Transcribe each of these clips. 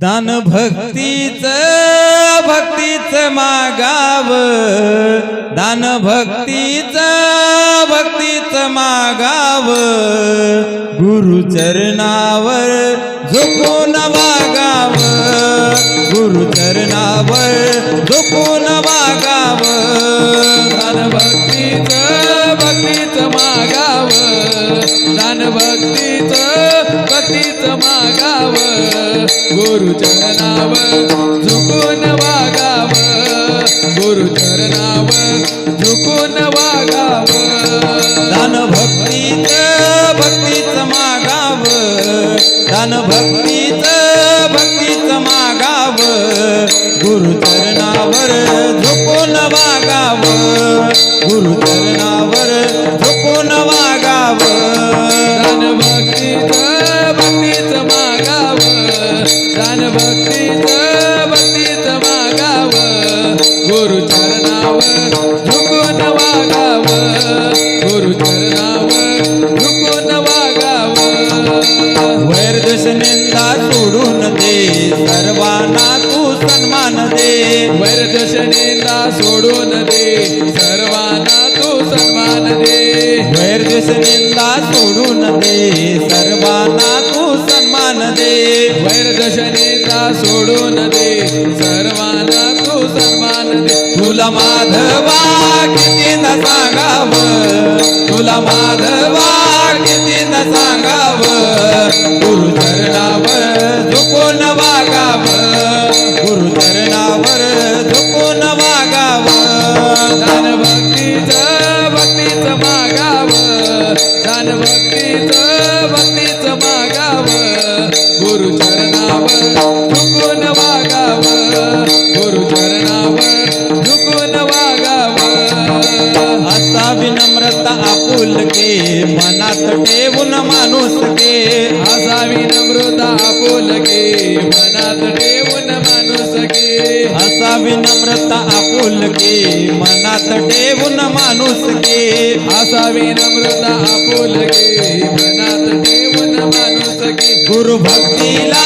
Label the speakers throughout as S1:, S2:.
S1: दान भक्तीच भक्तीच मागाव. दान भक्तीच भक्तीच मागाव. गुरुचरणावर झोपून वागाव. गुरुचरणावर झोपून वागाव.
S2: दान गुरु चरणाव झुकून वागाव. गुरु चरणाव झुकून वागाव. दान
S1: भक्तीच भक्तीच मागाव. दान भक्तीच भक्तीच मागाव. गुरुचरणावर झुकून वागाव. गुरुचरणावर झोपून
S2: दान भक्तीच भक्तीच मागाव गुरु चरणावर झुकून वागाव. गुरु चरणावर झुकून वागाव.
S1: निंदा सोडून दे सर्वांना तू सन्मान दे.
S2: निंदा सोडून दे सर्वांना तू सन्मान दे.
S1: निंदा सोडून
S2: वैरदोष सोडून दे? सर्वांना तू सन्मान दे.
S1: तुला माधवा किती न सांगाव? तुला माधवा किती न सांगाव? गुरुचरणावर झुकून वागाव. गुरुचरणावर झुकून वागाव.
S2: दान भक्तीच भक्तीच मागाव. दान भक्ती
S1: आपुलके मनात ठेवून माणूस के.
S2: असा विनम्रता आपुलके मनात ठेवून माणूस गे
S1: असा विनम्रता आपुलके मनात ठेवून माणूस के.
S2: असा विनम्रता आपुलके मनात ठेवून माणूस गे
S1: गुरु भक्तीला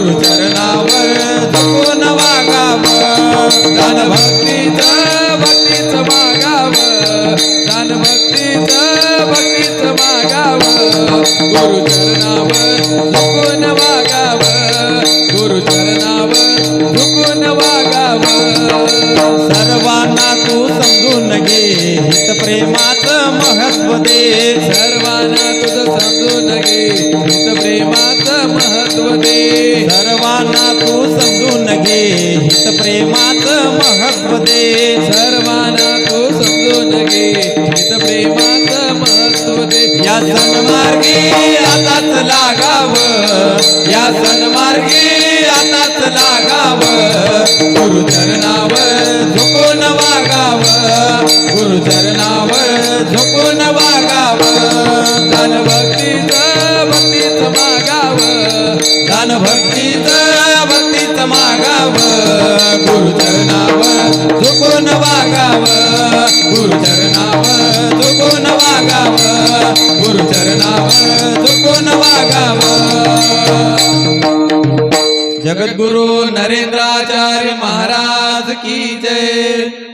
S1: गुरु चरणावर झुकून वागाव. दान
S2: भक्तीच भक्तीच मागाव. दान भक्तीच भक्तीच मागाव. गुरु चरणावर झुकून वागाव. गुरु चरणावर झुकून वागाव.
S1: सर्वांना तू समजून घे. हित प्रेमाचं महत्त्व दे.
S2: प्रेमाच महत्त्व दे.
S1: सर्वांना तू समजून घे. हित प्रेमाच महत्त्व दे.
S2: सर्वांना तू समजून घे. हित प्रेमाच महत्त्व दे.
S1: या सन्मार्गी आताच लागाव. या सन्मार्गी आताच लागाव. गुरुचरणावर झुकून वागाव. गुरुचर ज्ञान भक्तीच भक्तीच मागाव. गुरुचरणाव झुकून वागाव. गुरुचरणाव झुकून वागाव. गुरुचरणाव झुकून वागाव.
S2: जगद्गुरु नरेंद्राचार्य महाराज की
S1: जय.